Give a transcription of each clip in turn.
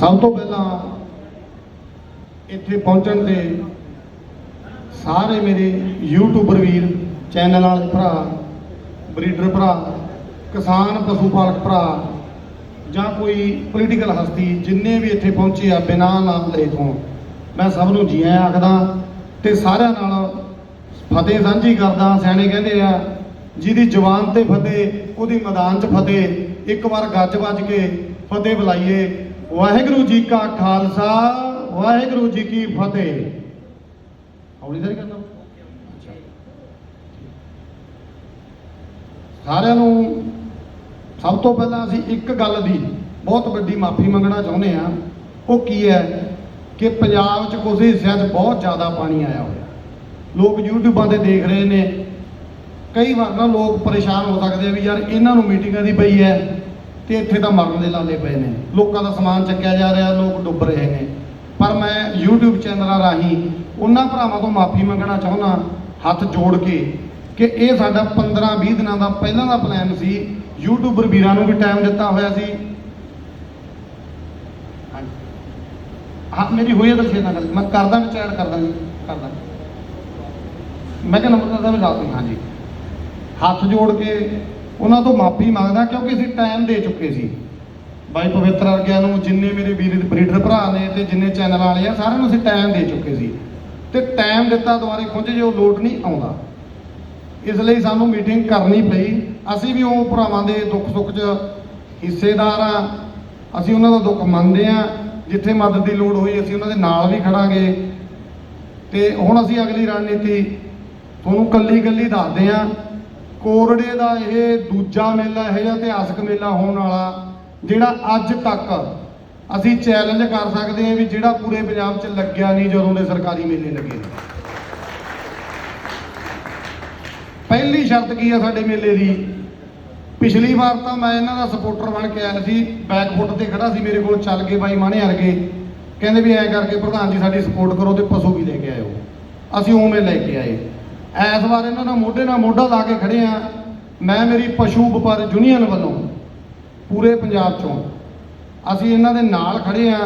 ਸਭ ਤੋਂ ਪਹਿਲਾਂ ਇੱਥੇ ਪਹੁੰਚਣ ਤੇ ਸਾਰੇ ਮੇਰੇ ਯੂਟਿਊਬਰ ਵੀਰ ਚੈਨਲ ਵਾਲੇ ਭਰਾ ਬਰੀਡਰ ਭਰਾ, ਕਿਸਾਨ ਪਸ਼ੂ ਪਾਲਕ ਭਰਾ ਜਾਂ ਕੋਈ ਪੋਲੀਟੀਕਲ ਹਸਤੀ ਜਿੰਨੇ ਵੀ ਇੱਥੇ ਪਹੁੰਚੇ ਆ, ਬਿਨਾਂ ਨਾਮ ਲਏ ਤੋਂ, ਮੈਂ ਸਭ ਨੂੰ ਜੀ ਆਇਆਂ ਆਖਦਾ ਤੇ ਸਾਰਿਆਂ ਨਾਲ ਫਤਿਹ ਸਾਂਝੀ ਕਰਦਾ, ਸਿਆਣੇ ਕਹਿੰਦੇ ਆ, ਜਿਹਦੀ ਜ਼ੁਬਾਨ ਤੇ ਫਤਿਹ, ਉਹਦੀ ਮੈਦਾਨ 'ਚ ਫਤਿਹ, ਇੱਕ ਵਾਰ ਗੱਜ ਵੱਜ ਕੇ ਫਤਿਹ ਬੁਲਾਈਏ ਵਾਹਿਗੁਰੂ ਜੀ ਕਾ ਖਾਲਸਾ, ਵਾਹਿਗੁਰੂ ਜੀ ਕੀ ਫਤਿਹ। ਹੌਲੀ ਤਾਂ ਕਰਨਾ? ਸਾਰਿਆਂ ਨੂੰ ਸਭ ਤੋਂ ਪਹਿਲਾਂ ਅਸੀਂ ਇੱਕ ਗੱਲ ਦੀ ਬਹੁਤ ਵੱਡੀ ਮਾਫੀ ਮੰਗਣਾ ਚਾਹੁੰਦੇ ਆ ਉਹ ਕੀ ਹੈ ਕਿ ਪੰਜਾਬ 'ਚ ਕੁਝ ਹਿੱਸਿਆਂ 'ਚ ਬਹੁਤ ਜ਼ਿਆਦਾ ਪਾਣੀ ਆਇਆ ਹੋਇਆ। ਲੋਕ ਯੂਟਿਊਬਾਂ ਤੇ ਦੇਖ ਰਹੇ ਨੇ। ਕਈ ਵਾਰ ਨਾ ਲੋਕ ਪਰੇਸ਼ਾਨ ਹੋ ਸਕਦੇ ਆ ਵੀ ਯਾਰ ਇਹਨਾਂ ਨੂੰ ਮੀਟਿੰਗਾਂ ਦੀ ਪਈ ਹੈ। ਤੇ ਇੱਥੇ ਤਾਂ ਮਰਨ ਦੇ ਲਾਲੇ ਪਏ ਨੇ। ਲੋਕਾਂ ਦਾ ਸਮਾਨ ਚੱਕਿਆ ਜਾ ਰਿਹਾ, ਲੋਕ ਡੁੱਬ ਰਹੇ ਨੇ। ਪਰ ਮੈਂ YouTube ਚੈਨਲਾਂ ਰਾਹੀਂ ਉਹਨਾਂ ਭਰਾਵਾਂ ਤੋਂ ਮਾਫੀ ਮੰਗਣਾ ਚਾਹੁੰਦਾ ਹੱਥ ਜੋੜ ਕੇ, ਕਿ ਇਹ ਸਾਡਾ 15-20 ਦਿਨਾਂ ਦਾ ਪਹਿਲਾਂ ਦਾ ਪਲਾਨ ਸੀ। ਯੂਟਿਊਬਰ ਵੀਰਾਂ ਨੂੰ ਵੀ ਟਾਈਮ ਦਿੱਤਾ ਹੋਇਆ ਸੀ। ਹਾਂਜੀ। ਹਾਂ, ਮੇਰੀ ਹੋਈ ਹੈ ਦਲਸ਼ੇਰ ਨਾਲ। ਗੱਲ ਮੈਂ ਕਰਦਾ ਵਿੱਚ ਐਡ ਕਰਦਾ ਜੀ ਕਰਦਾ ਮੈਂ ਕਿਹਾ ਨੰਬਰ ਦਾ ਵੀ ਰਾਤ ਨੂੰ ਹਾਂਜੀ। ਹੱਥ ਜੋੜ ਕੇ ਉਹਨਾਂ ਤੋਂ ਮਾਫੀ ਮੰਗਦਾ ਕਿਉਂਕਿ ਅਸੀਂ ਟਾਈਮ ਦੇ ਚੁੱਕੇ ਸੀ। ਬਾਈ ਪਵਿੱਤਰ ਵਰਗਿਆਂ ਨੂੰ ਜਿੰਨੇ ਮੇਰੇ ਵੀਰ ਬਰੀਡਰ ਭਰਾ ਨੇ ਤੇ ਜਿੰਨੇ ਚੈਨਲ ਵਾਲੇ ਆ, ਸਾਰਿਆਂ ਨੂੰ ਅਸੀਂ ਟਾਈਮ ਦੇ ਚੁੱਕੇ ਸੀ। ਤੇ ਟਾਈਮ ਦਿੱਤਾ ਦੁਬਾਰੇ ਖੁੰਝ ਜੇ ਉਹ ਲੋਟ ਨਹੀਂ ਆਉਂਦਾ। ਇਸ ਲਈ ਸਾਨੂੰ ਮੀਟਿੰਗ ਕਰਨੀ ਪਈ। ਅਸੀਂ ਵੀ ਉਹ ਭਰਾਵਾਂ ਦੇ ਦੁੱਖ ਸੁੱਖ 'ਚ ਹਿੱਸੇਦਾਰ ਆ। ਅਸੀਂ ਉਹਨਾਂ ਦਾ ਦੁੱਖ ਮੰਨਦੇ ਆ। ਜਿੱਥੇ ਮਦਦ ਦੀ ਲੋੜ ਹੋਈ, ਅਸੀਂ ਉਹਨਾਂ ਦੇ ਨਾਲ ਵੀ ਖੜਾਂਗੇ। ਤੇ ਹੁਣ ਅਸੀਂ ਅਗਲੀ ਰਣਨੀਤੀ ਤੁਹਾਨੂੰ ਕੱਲੀ ਕੱਲੀ ਦੱਸਦੇ ਆ। ਕੋਰੜੇ ਦਾ ਇਹ ਦੂਜਾ ਮੇਲਾ, ਇਹ ਜਿਹਾ ਇਤਿਹਾਸਕ ਮੇਲਾ ਹੋਣ ਵਾਲਾ, ਜਿਹੜਾ ਅੱਜ ਤੱਕ ਅਸੀਂ ਚੈਲੰਜ ਕਰ ਸਕਦੇ ਹਾਂ ਵੀ ਜਿਹੜਾ ਪੂਰੇ ਪੰਜਾਬ 'ਚ ਲੱਗਿਆ ਨਹੀਂ ਜਦੋਂ ਦੇ ਸਰਕਾਰੀ ਮੇਲੇ ਲੱਗੇ। ਨੇ ਪਹਿਲੀ ਸ਼ਰਤ ਕੀ ਆ ਸਾਡੇ ਮੇਲੇ ਦੀ? ਪਿਛਲੀ ਵਾਰ ਤਾਂ ਮੈਂ ਇਹਨਾਂ ਦਾ ਸਪੋਰਟਰ ਬਣ ਕੇ ਆਇਆ ਸੀ ਬੈਕ ਫੁੱਟ ਤੇ ਖੜਾ ਸੀ ਮੇਰੇ ਕੋਲ, ਚੱਲ ਕੇ ਬਾਈ ਮਾਣੇ ਵਰਗੇ ਕਹਿੰਦੇ ਵੀ ਐ ਕਰਕੇ ਪ੍ਰਧਾਨ ਜੀ ਸਾਡੀ ਸਪੋਰਟ ਕਰੋ ਤੇ ਪਸ਼ੂ ਵੀ ਲੈ ਕੇ ਆਇਓ। ਅਸੀਂ ਉਵੇਂ ਲੈ ਕੇ ਆਏ। ਐਸ ਵਾਰ ਇਹਨਾਂ ਨਾਲ ਮੋਢੇ ਨਾਲ ਮੋਢਾ ਲਾ ਕੇ ਖੜੇ ਆ। ਮੈਂ ਮੇਰੀ ਪਸ਼ੂ ਵਪਾਰ ਯੂਨੀਅਨ ਵੱਲੋਂ ਪੂਰੇ ਪੰਜਾਬ ਚੋਂ ਅਸੀਂ ਇਹਨਾਂ ਦੇ ਨਾਲ ਖੜੇ ਆ।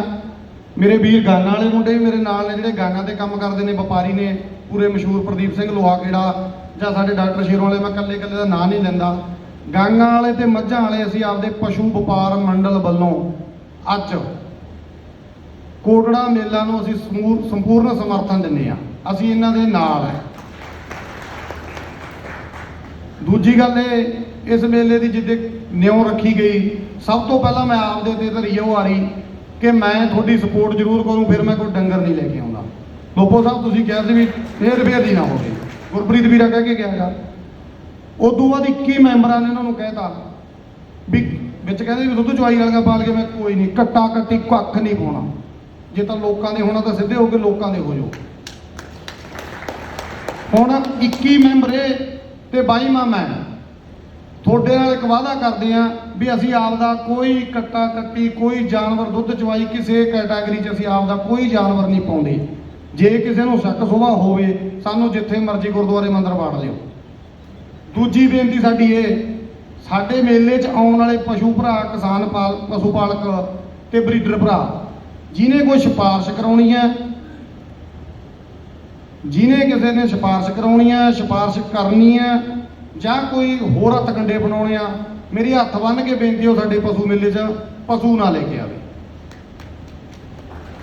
ਮੇਰੇ ਵੀਰ ਗਾਨਾ ਵਾਲੇ ਮੁੰਡੇ ਵੀ ਮੇਰੇ ਨਾਲ ਨੇ, ਜਿਹੜੇ ਗਾਨਾ ਤੇ ਕੰਮ ਕਰਦੇ ਨੇ, ਵਪਾਰੀ ਨੇ, ਪੂਰੇ ਮਸ਼ਹੂਰ ਪ੍ਰਦੀਪ ਸਿੰਘ ਲੋਹਾ ਕਿਹੜਾ ਜਾਂ ਸਾਡੇ ਡਾਕਟਰ ਸ਼ੇਰੋਂ ਵਾਲੇ, ਮੈਂ ਇਕੱਲੇ ਇਕੱਲੇ ਦਾ ਨਾਂ ਨਹੀਂ ਲੈਂਦਾ। ਗਾਂਗਾਂ ਵਾਲੇ ਤੇ ਮੱਝਾਂ ਵਾਲੇ ਅਸੀਂ ਆਪਦੇ ਪਸ਼ੂ ਵਪਾਰ ਮੰਡਲ ਵੱਲੋਂ ਅੱਜ ਕੋਟੜਾ ਮੇਲਾ ਨੂੰ ਅਸੀਂ ਸਮੂਰ- ਸੰਪੂਰਨ ਸਮਰਥਨ ਦਿੰਦੇ ਆ। ਅਸੀਂ ਇਹਨਾਂ ਦੇ ਨਾਲ ਹੈ ਦੂਜੀ ਗੱਲ ਇਹ, ਇਸ ਮੇਲੇ ਦੀ ਜਿੱਦੇ ਨਿਉ ਰੱਖੀ ਗਈ, ਸਭ ਤੋਂ ਪਹਿਲਾਂ ਮੈਂ ਆਪਦੇ ਤੇ ਧਰੀਓ ਆ ਕਿ ਮੈਂ ਤੁਹਾਡੀ ਸਪੋਰਟ ਜ਼ਰੂਰ ਕਰੂੰ, ਫਿਰ ਮੈਂ ਕੋਈ ਡੰਗਰ ਨਹੀਂ ਲੈ ਕੇ ਆਉਂਦਾ। ਲੋਪੋ ਸਾਹਿਬ, ਤੁਸੀਂ ਕਿਹਾ ਸੀ ਵੀ ਫੇਰ ਫੇਰ ਦੀ ਨਾ ਹੋਵੇ। ਗੁਰਪ੍ਰੀਤ ਵੀਰਾ ਕਹਿ ਕੇ ਗਿਆਗਾ ਉਦੋਂ ਬਾਅਦ 21 ਮੈਂਬਰਾਂ ਨੇ ਉਹਨਾਂ ਨੂੰ ਕਹਿਤਾ ਵੀ ਵਿੱਚ ਕਹਿੰਦੇ ਵੀ ਦੁੱਧ ਚਵਾਈ ਵਾਲੀਆਂ ਪਾਲ ਕੇ ਮੈਂ ਕੋਈ ਨਹੀਂ, ਕੱਟਾ ਕੱਟੀ ਕੱਖ ਨਹੀਂ ਪਾਉਣਾ। ਜੇ ਤਾਂ ਲੋਕਾਂ ਦੇ ਹੋਣਾ ਤਾਂ ਸਿੱਧੇ ਹੋ ਕੇ ਲੋਕਾਂ ਦੇ ਹੋ ਜਾਓ। ਹੁਣ 21 ਮੈਂਬਰ ਇਹ ਤੇ 22ਵਾਂ ਮੈਂ ਤੁਹਾਡੇ ਨਾਲ ਇੱਕ ਵਾਅਦਾ ਕਰਦੇ ਆ ਵੀ ਅਸੀਂ ਆਪ ਦਾ ਕੋਈ ਕੱਟਾ ਕੱਟੀ, ਕੋਈ ਜਾਨਵਰ ਦੁੱਧ ਚਵਾਈ, ਕਿਸੇ ਕੈਟਾਗਰੀ 'ਚ ਅਸੀਂ ਆਪ ਦਾ ਕੋਈ ਜਾਨਵਰ ਨਹੀਂ ਪਾਉਂਦੇ। ਜੇ ਕਿਸੇ ਨੂੰ ਸ਼ੱਕ ਸੁਭਾ ਹੋਵੇ, ਸਾਨੂੰ ਜਿੱਥੇ ਮਰਜ਼ੀ ਗੁਰਦੁਆਰੇ ਮੰਦਰ ਵਾੜ ਲਿਓ। ਦੂਜੀ ਬੇਨਤੀ ਸਾਡੀ ਇਹ, ਸਾਡੇ ਮੇਲੇ 'ਚ ਆਉਣ ਵਾਲੇ ਪਸ਼ੂ ਭਰਾ, ਕਿਸਾਨ ਪਾਲ, ਪਸ਼ੂ ਪਾਲਕ ਤੇ ਬਰੀਡਰ ਭਰਾ, ਜਿਨੇ ਕੋਈ ਸਿਫਾਰਿਸ਼ ਕਰਾਉਣੀ ਹੈ ਜਿਹਨੇ ਕਿਸੇ ਨੇ ਸਿਫਾਰਿਸ਼ ਕਰਾਉਣੀ ਹੈ ਸਿਫਾਰਿਸ਼ ਕਰਨੀ ਹੈ ਜਾਂ ਕੋਈ ਹੋਰ ਹੱਥ ਕੰਡੇ ਬਣਾਉਣੇ ਆ, ਮੇਰੀ ਹੱਥ ਬੰਨ ਕੇ ਬੇਨਤੀ ਉਹ ਸਾਡੇ ਪਸ਼ੂ ਮੇਲੇ 'ਚ ਪਸ਼ੂ ਨਾ ਲੈ ਕੇ ਆਵੇ।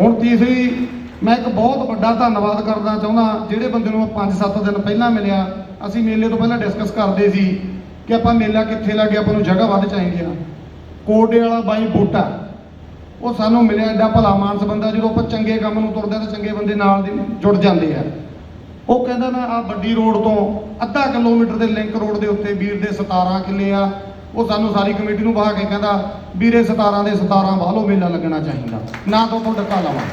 ਹੁਣ ਤੀਸਰੀ, ਮੈਂ ਇੱਕ ਬਹੁਤ ਵੱਡਾ ਧੰਨਵਾਦ ਕਰਨਾ ਚਾਹੁੰਦਾ, ਜਿਹੜੇ ਬੰਦੇ ਨੂੰ 5-7 ਦਿਨ ਪਹਿਲਾਂ ਮਿਲਿਆ, ਅਸੀਂ ਮੇਲੇ ਤੋਂ ਪਹਿਲਾਂ ਡਿਸਕਸ ਕਰਦੇ ਸੀ ਕਿ ਆਪਾਂ ਮੇਲਾ ਕਿੱਥੇ ਲੱਗੇ ਆਪਾਂ ਨੂੰ ਜਗ੍ਹਾ ਵੱਧ ਚਾਹੀਦੀ ਆ। ਕੋਡੇ ਵਾਲਾ ਬਾਈ ਬੂਟਾ, ਉਹ ਸਾਨੂੰ ਮਿਲਿਆ ਐਡਾ ਭਲਾ ਮਾਨਸ ਬੰਦਾ, ਜਦੋਂ ਆਪਾਂ ਚੰਗੇ ਕੰਮ ਨੂੰ ਤੁਰਦੇ ਆ ਤਾਂ ਚੰਗੇ ਬੰਦੇ ਨਾਲ ਜੁੜ ਜਾਂਦੇ ਆ। ਉਹ ਕਹਿੰਦਾ ਨਾ ਆ ਵੱਡੀ ਰੋਡ ਤੋਂ ਅੱਧਾ ਕਿਲੋਮੀਟਰ ਦੇ ਲਿੰਕ ਰੋਡ ਦੇ ਉੱਤੇ ਵੀਰ ਦੇ 17 ਕਿੱਲੇ ਆ। ਉਹ ਸਾਨੂੰ ਸਾਰੀ ਕਮੇਟੀ ਨੂੰ ਬਾਹ ਕੇ ਕਹਿੰਦਾ, ਵੀਰੇ 17 ਦੇ 17 ਬਾਹਲੋ ਮੇਲਾ ਲੱਗਣਾ ਚਾਹੀਦਾ। ਨਾ ਤੋਂ ਤੋਂ ਡੱਕਾ ਲਾਵਾਂ।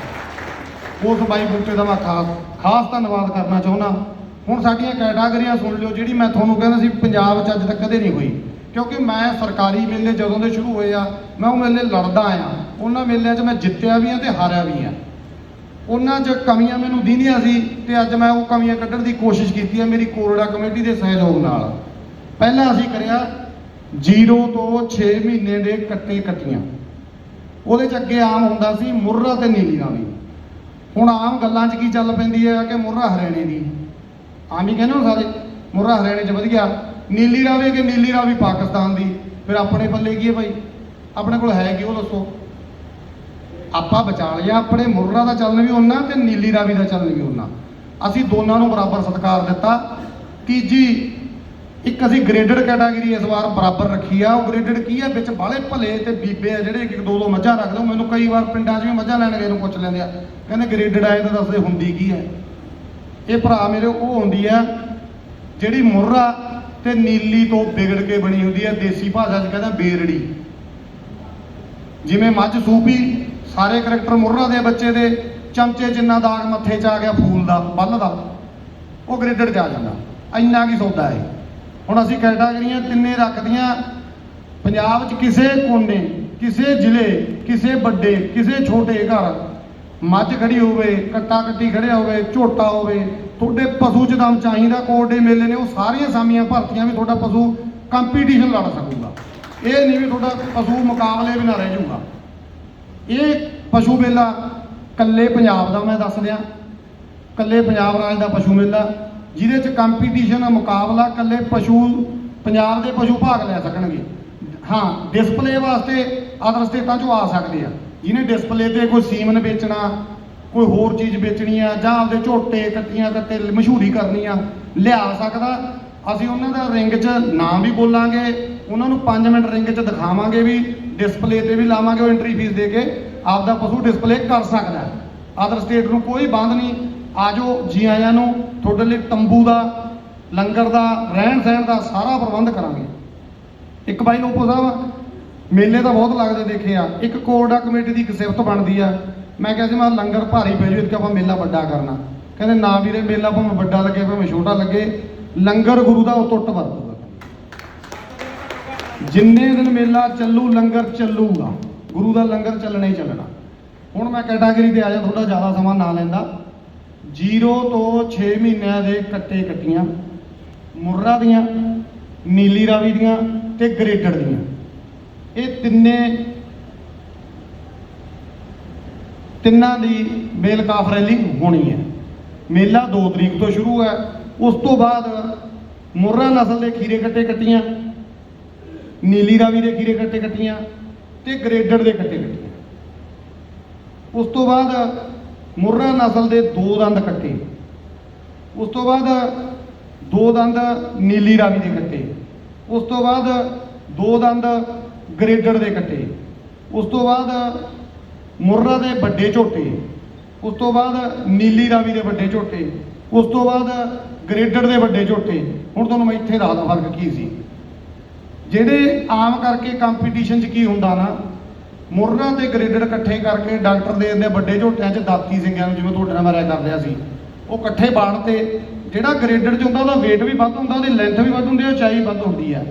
ਉਸ ਬਾਈ ਬੂਟੇ ਦਾ ਮੈਂ ਖਾਸ ਖਾਸ ਧੰਨਵਾਦ ਕਰਨਾ ਚਾਹੁੰਦਾ। ਹੁਣ ਸਾਡੀਆਂ ਕੈਟਾਗਰੀਆਂ ਸੁਣ ਲਿਓ, ਜਿਹੜੀ ਮੈਂ ਤੁਹਾਨੂੰ ਕਹਿੰਦਾ ਸੀ, ਪੰਜਾਬ 'ਚ ਅੱਜ ਤੱਕ ਕਦੇ ਨਹੀਂ ਹੋਈ। ਕਿਉਂਕਿ ਮੈਂ ਸਰਕਾਰੀ ਮੇਲੇ ਜਦੋਂ ਦੇ ਸ਼ੁਰੂ ਹੋਏ ਆ, ਮੈਂ ਉਹ ਮੇਲੇ ਲੜਦਾ ਆ ਉਹਨਾਂ ਮੇਲਿਆਂ 'ਚ ਮੈਂ ਜਿੱਤਿਆ ਵੀ ਆ ਤੇ ਹਾਰਿਆ ਵੀ ਆ। ਉਹਨਾਂ 'ਚ ਕਮੀਆਂ ਮੈਨੂੰ ਦਿੰਦੀਆਂ ਸੀ ਤੇ ਅੱਜ ਮੈਂ ਉਹ ਕਮੀਆਂ ਕੱਢਣ ਦੀ ਕੋਸ਼ਿਸ਼ ਕੀਤੀ ਹੈ ਮੇਰੀ ਕੋਰੜਾ ਕਮੇਟੀ ਦੇ ਸਹਿਯੋਗ ਨਾਲ। ਪਹਿਲਾਂ ਅਸੀਂ ਕਰਿਆ 0 ਤੋਂ 6 ਮਹੀਨੇ ਦੇ ਕੱਟੇ ਕੱਟੀਆਂ। ਉਹਦੇ ਚ ਅੱਗੇ ਆਮ ਹੁੰਦਾ ਸੀ ਮੁਰਰਾ ਤੇ ਨੀਲੀ ਰਾਵੀ ਹੁਣ ਆਮ ਗੱਲਾਂ 'ਚ ਕੀ ਚੱਲ ਪੈਂਦੀ ਹੈ ਕਿ ਮੁਰਰਾ ਹਰਿਆਣੇ ਦੀ। ਆਮ ਹੀ ਕਹਿੰਦੇ ਹੋ ਸਾਰੇ, ਮੁਰਰਾ ਹਰਿਆਣੇ 'ਚ ਵਧੀਆ। ਨੀਲੀ ਰਾਵੀ ਕਿ ਨੀਲੀ ਰਾਵੀ ਪਾਕਿਸਤਾਨ ਦੀ। ਫਿਰ ਆਪਣੇ ਪੱਲੇ ਕੀ ਹੈ ਭਾਈ? ਆਪਣੇ ਕੋਲ ਹੈ ਕੀ ਉਹ ਦੱਸੋ? ਆਪਾਂ ਬਚਾ ਲਿਆ ਆਪਣੇ ਮੁਰਰਾ ਦਾ ਚੱਲਣ ਵੀ ਉਹਨਾਂ ਤੇ ਨੀਲੀ ਰਾਵੀ ਦਾ ਚੱਲਣ ਵੀ ਉਹਨਾਂ ਅਸੀਂ ਦੋਨਾਂ ਨੂੰ ਬਰਾਬਰ ਸਤਿਕਾਰ ਦਿੱਤਾ। ਤੀਜੀ ਇੱਕ ਅਸੀਂ ਗ੍ਰੇਡਡ ਕੈਟਾਗਰੀ ਇਸ ਵਾਰ ਬਰਾਬਰ ਰੱਖੀ ਆ। ਉਹ ਗ੍ਰੇਡਡ ਕੀ ਆ? ਵਿੱਚ ਬਾਲੇ ਭਲੇ ਤੇ ਬੀਬੇ ਆ ਜਿਹੜੇ ਇੱਕ ਇੱਕ ਦੋ ਦੋ ਮੱਝਾਂ ਰੱਖਦੇ ਮੈਨੂੰ ਕਈ ਵਾਰ ਪਿੰਡਾਂ 'ਚ ਵੀ ਮੱਝਾਂ ਲੈਣ ਗਏ ਨੂੰ ਪੁੱਛ ਲੈਂਦੇ ਆ। ਕਹਿੰਦੇ ਗ੍ਰੇਡਡ ਆਏ ਤਾਂ ਦੱਸਦੇ ਹੁੰਦੀ ਕੀ ਹੈ ਇਹ ਭਰਾ ਮੇਰੇ, ਉਹ ਹੁੰਦੀ ਆ ਜਿਹੜੀ ਮੁਰਰਾ ਤੇ ਨੀਲੀ ਤੋਂ ਵਿਗੜ ਕੇ ਬਣੀ ਹੁੰਦੀ ਹੈ ਦੇਸੀ ਭਾਸ਼ਾ 'ਚ ਕਹਿੰਦਾ ਬੇਰੜੀ। ਜਿਵੇਂ ਮੱਝ ਸੂਪੀ ਸਾਰੇ ਕਰੈਕਟਰ ਮੁਰਰਾ ਦੇ ਬੱਚੇ ਦੇ, ਚਮਚੇ ਜਿੰਨਾ ਦਾਗ ਮੱਥੇ 'ਚ ਆ ਗਿਆ ਫੂਲ ਦਾ, ਬੱਲ ਦਾ, ਉਹ ਗ੍ਰੇਡਡ 'ਚ ਆ ਜਾਂਦਾ। ਇੰਨਾ ਕੀ ਸੌਦਾ ਹੈ ਹੁਣ ਅਸੀਂ ਕੈਟਾਗਰੀਆਂ ਤਿੰਨੇ ਰੱਖਦੀਆਂ, ਪੰਜਾਬ 'ਚ ਕਿਸੇ ਕੋਨੇ, ਕਿਸੇ ਜ਼ਿਲ੍ਹੇ, ਕਿਸੇ ਵੱਡੇ, ਕਿਸੇ ਛੋਟੇ ਘਰ, ਮੱਝ ਖੜੀ ਹੋਵੇ, ਕੱਟਾ ਕੱਟੀ ਖੜਿਆ ਹੋਵੇ, ਝੋਟਾ ਹੋਵੇ, ਤੁਹਾਡੇ ਪਸ਼ੂ 'ਚ ਦਮ ਚਾਹੀਦਾ ਕੋਟ ਦੇ ਮੇਲੇ ਨੇ, ਉਹ ਸਾਰੀਆਂ ਸਾਮੀਆਂ ਭਰਤੀਆਂ ਵੀ ਤੁਹਾਡਾ ਪਸ਼ੂ ਕੰਪੀਟੀਸ਼ਨ ਲੜ ਸਕੂਗਾ। ਇਹ ਨਹੀਂ ਵੀ ਤੁਹਾਡਾ ਪਸ਼ੂ ਮੁਕਾਬਲੇ ਵੀ ਨਾ ਰਹਿ ਜਾਊਗਾ। ਇਹ ਪਸ਼ੂ ਮੇਲਾ ਕੱਲੇ ਪੰਜਾਬ ਦਾ ਮੈਂ ਦੱਸ ਦਿਆਂ। ਕੱਲੇ ਪੰਜਾਬ ਰਾਜ ਦਾ ਪਸ਼ੂ ਮੇਲਾ, ਜਿਹਦੇ ਚ ਕੰਪੀਟੀਸ਼ਨ ਮੁਕਾਬਲਾ ਕੱਲੇ ਪਸ਼ੂ, ਪੰਜਾਬ ਦੇ ਪਸ਼ੂ ਭਾਗ ਲੈ ਸਕਣਗੇ। ਹਾਂ ਡਿਸਪਲੇ ਵਾਸਤੇ ਅਦਰ ਸਟੇਟਾਂ ਚੋਂ ਆ ਸਕਦੇ ਆ। ਜਿਹਨੇ ਡਿਸਪਲੇ ਤੇ ਕੋਈ ਸੀਮਨ ਵੇਚਣਾ, ਕੋਈ ਹੋਰ ਚੀਜ਼ ਵੇਚਣੀ ਆ, ਜਾਂ ਆਪਦੇ ਝੋਟੇ, ਕੱਟੀਆਂ ਕੱਟੇ ਮਸ਼ਹੂਰੀ ਕਰਨੀ ਆ, ਲਿਆ ਸਕਦਾ। ਅਸੀਂ ਉਹਨਾਂ ਦਾ ਰਿੰਗ 'ਚ ਨਾਮ ਵੀ ਬੋਲਾਂਗੇ ਉਹਨਾਂ ਨੂੰ 5 ਮਿੰਟ ਰਿੰਗ 'ਚ ਦਿਖਾਵਾਂਗੇ ਵੀ ਡਿਸਪਲੇ ਤੇ ਵੀ ਲਾਵਾਂਗੇ, ਉਹ ਐਂਟਰੀ ਫੀਸ ਦੇ ਕੇ ਆਪਦਾ ਪਸ਼ੂ ਡਿਸਪਲੇ ਕਰ ਸਕਦਾ ਅਦਰ ਸਟੇਟ ਨੂੰ ਕੋਈ ਬੰਦ ਨਹੀਂ। ਆਜੋ ਜੀ ਆਇਆਂ ਨੂੰ, ਤੁਹਾਡੇ ਲਈ ਤੰਬੂ ਦਾ, ਲੰਗਰ ਦਾ, ਰਹਿਣ ਸਹਿਣ ਦਾ ਸਾਰਾ ਪ੍ਰਬੰਧ ਕਰਾਂਗੇ। ਇੱਕ ਬਾਈ ਲੋਪੋ ਸਾਹਿਬ, ਮੇਲੇ ਤਾਂ ਬਹੁਤ ਲੱਗਦੇ ਦੇਖੇ ਆ। ਇੱਕ ਕੋਰਡਾ ਕਮੇਟੀ ਦੀ ਇੱਕ ਸਿਫਤ ਬਣਦੀ ਆ। ਮੈਂ ਕਿਹਾ ਸੀ, ਮੈਂ ਲੰਗਰ ਭਾਰੀ ਪੈ ਜੂ ਕਿ ਆਪਾਂ ਮੇਲਾ ਵੱਡਾ ਕਰਨਾ। ਕਹਿੰਦੇ, ਨਾ ਵੀਰੇ, ਮੇਲਾ ਭਾਵੇਂ ਵੱਡਾ ਲੱਗੇ, ਭਾਵੇਂ ਛੋਟਾ ਲੱਗੇ। ਲੰਗਰ ਗੁਰੂ ਦਾ ਉਹ ਟੁੱਟ ਵਰਤੂਗਾ ਜਿੰਨੇ ਦਿਨ ਮੇਲਾ ਚੱਲੂ, ਲੰਗਰ ਚੱਲੂਗਾ। ਗੁਰੂ ਦਾ ਲੰਗਰ ਚੱਲਣਾ ਹੀ ਚੱਲਣਾ। ਹੁਣ ਮੈਂ ਕੈਟਾਗਰੀ ਤੇ ਆ ਜਾ ਥੋੜਾ ਜ਼ਿਆਦਾ ਸਮਾਂ ਨਾ ਲੈਂਦਾ। 0 ਤੋਂ 6 ਮਹੀਨਿਆਂ ਦੇ ਕੱਟੇ ਕੱਟੀਆਂ। ਮੁਰਰਾ ਦੀਆਂ, ਨੀਲੀ ਰਾਵੀ ਦੀਆਂ ਤੇ ਗ੍ਰੇਟਡ ਦੀਆਂ। ਇਹ ਤਿੰਨੇ ਤਿੰਨਾਂ ਦੀ ਮੇਲ ਕਾਫ ਰੈਲੀ ਹੋਣੀ ਹੈ। ਮੇਲਾ 2 ਤਰੀਕ ਤੋਂ ਸ਼ੁਰੂ ਹੈ। ਉਸ ਤੋਂ ਬਾਅਦ ਮੁਰਰਾ ਨਸਲ ਦੇ ਖੀਰੇ ਕੱਟੇ ਕੱਟੀਆਂ। ਨੀਲੀ ਰਾਵੀ ਦੇ ਖੀਰੇ ਕੱਟੇ ਕੱਟੀਆਂ ਤੇ ਗ੍ਰੇਡਡ ਦੇ ਕੱਟੇ ਕੱਟੀਆਂ। ਉਸ ਤੋਂ ਬਾਅਦ ਮੁਰਰਾ ਨਸਲ ਦੇ ਦੋ ਦੰਦ ਕੱਟੇ। ਉਸ ਤੋਂ ਬਾਅਦ ਦੋ ਦੰਦ ਨੀਲੀ ਰਾਵੀ ਦੇ ਕੱਟੇ। ਉਸ ਤੋਂ ਬਾਅਦ ਦੋ ਦੰਦ ਗ੍ਰੇਡਡ ਦੇ ਕੱਟੇ। ਉਸ ਤੋਂ ਬਾਅਦ ਮੁਰਰਾ ਦੇ ਵੱਡੇ ਝੋਟੇ। ਉਸ ਤੋਂ ਬਾਅਦ ਨੀਲੀ ਰਾਵੀ ਦੇ ਵੱਡੇ ਝੋਟੇ। ਉਸ ਤੋਂ ਬਾਅਦ ਗ੍ਰੇਡਡ ਦੇ ਵੱਡੇ ਝੋਟੇ। ਹੁਣ ਤੁਹਾਨੂੰ ਮੈਂ ਇੱਥੇ ਦੱਸਦਾ ਫ਼ਰਕ ਕੀ ਸੀ। ਜਿਹੜੇ ਆਮ ਕਰਕੇ ਕੰਪੀਟੀਸ਼ਨ 'ਚ ਕੀ ਹੁੰਦਾ ਨਾ ਮੁਰਰਾ ਤੇ ਗ੍ਰੇਡਡ ਇਕੱਠੇ ਕਰਕੇ ਡਾਕਟਰ ਦੇ ਦਿੰਦੇ ਵੱਡੇ ਝੋਟਿਆਂ 'ਚ ਦਾਤੀ ਸਿੰਘਾਂ ਨੂੰ ਜਿਵੇਂ ਤੁਹਾਡੇ ਨਾਲ ਮੈਂ ਰਾਇ ਕਰ ਰਿਹਾ ਸੀ, ਉਹ ਇਕੱਠੇ ਬਾਣ ਤੇ ਜਿਹੜਾ ਗ੍ਰੇਡਡ 'ਚ ਹੁੰਦਾ ਉਹਦਾ weight ਵੀ ਵੱਧ ਹੁੰਦਾ, ਉਹਦੀ ਲੈਂਥ ਵੀ ਵੱਧ ਹੁੰਦੀ ਹੈ, ਉਚਾਈ ਵੱਧ ਹੁੰਦੀ ਹੈ।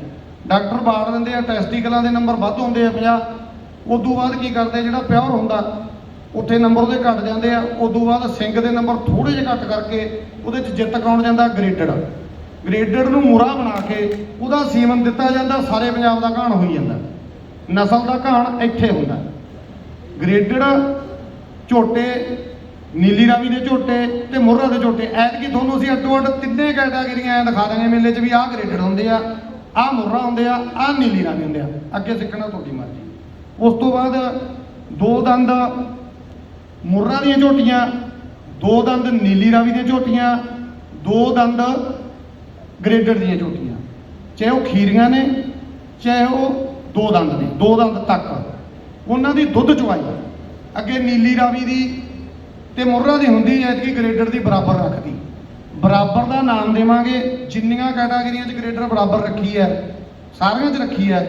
ਡਾਕਟਰ ਬਾੜ ਦਿੰਦੇ ਆ ਟੈਸਟੀਕਲਾਂ ਦੇ ਨੰਬਰ ਵੱਧ ਹੁੰਦੇ ਆ 50 ਤੋਂ ਬਾਅਦ ਕੀ ਕਰਦੇ ਜਿਹੜਾ ਪਿਓਰ ਹੁੰਦਾ, ਉੱਥੇ ਨੰਬਰ ਉਹਦੇ ਘਟ ਜਾਂਦੇ ਆ, ਉਦੋਂ ਬਾਅਦ ਸਿੰਘ ਦੇ ਨੰਬਰ ਥੋੜੇ ਜਿਹਾ ਘੱਟ ਕਰਕੇ ਉਹਦੇ 'ਚ ਜਿੱਤ ਕਰਾਉਣ ਜਾਂਦਾ ਗ੍ਰੇਡਡ ਗ੍ਰੇਡਡ ਨੂੰ ਮੁਰਾ ਬਣਾ ਕੇ ਉਹਦਾ ਸੀਮਨ ਦਿੱਤਾ ਜਾਂਦਾ, ਸਾਰੇ ਪੰਜਾਬ ਦਾ ਘਾਣ ਹੋਈ ਜਾਂਦਾ। ਨਸਲ ਦਾ ਘਾਣ ਇੱਥੇ ਹੁੰਦਾ। ਗ੍ਰੇਡਡ ਝੋਟੇ, ਨੀਲੀ ਰਾਵੀ ਦੇ ਝੋਟੇ ਤੇ ਮੁਰਰਾ ਦੇ ਝੋਟੇ, ਐਤਕੀ ਤੁਹਾਨੂੰ ਅਸੀਂ ਅੱਡੋ ਅੱਡ ਤਿੰਨੇ ਕੈਟਾਗਰੀਆਂ ਐ ਦਿਖਾ ਦਾਂਗੇ ਮੇਲੇ 'ਚ ਵੀ ਆਹ ਗ੍ਰੇਡਡ ਹੁੰਦੇ ਆ, ਆਹ ਮੁਰਰਾ ਹੁੰਦੇ ਆ, ਆਹ ਨੀਲੀ ਰਾਵੀ ਹੁੰਦੇ ਆ। ਅੱਗੇ ਸਿੱਖਣਾ ਤੁਹਾਡੀ ਮਰਜ਼ੀ। ਉਸ ਤੋਂ ਬਾਅਦ ਦੋ ਦੰਦ ਮੁਰਰਾ ਦੀਆਂ ਝੋਟੀਆਂ, ਦੋ ਦੰਦ ਨੀਲੀ ਰਾਵੀ ਦੀਆਂ ਝੋਟੀਆਂ, ਦੋ ਦੰਦ ਗ੍ਰੇਡਡ ਦੀਆਂ ਝੋਟੀਆਂ ਚਾਹੇ ਉਹ ਖੀਰੀਆਂ ਨੇ, ਚਾਹੇ ਉਹ ਦੋ ਦੰਦ ਨੇ, ਦੋ ਦੰਦ ਤੱਕ। ਉਹਨਾਂ ਦੀ ਦੁੱਧ ਚੁਆਈ। ਅੱਗੇ ਨੀਲੀ ਰਾਵੀ ਦੀ ਤੇ ਮੁਰਰਾ ਦੀ ਹੁੰਦੀ ਐ ਕਿ ਗ੍ਰੇਡਰ ਦੀ ਬਰਾਬਰ ਰੱਖਦੀ। ਬਰਾਬਰ ਦਾ ਨਾਮ ਦੇਵਾਂਗੇ। ਜਿੰਨੀਆਂ ਕੈਟਾਗਰੀਆਂ 'ਚ ਗ੍ਰੇਡਰ ਬਰਾਬਰ ਰੱਖੀ ਐ ਸਾਰੀਆਂ 'ਚ ਰੱਖੀ ਐ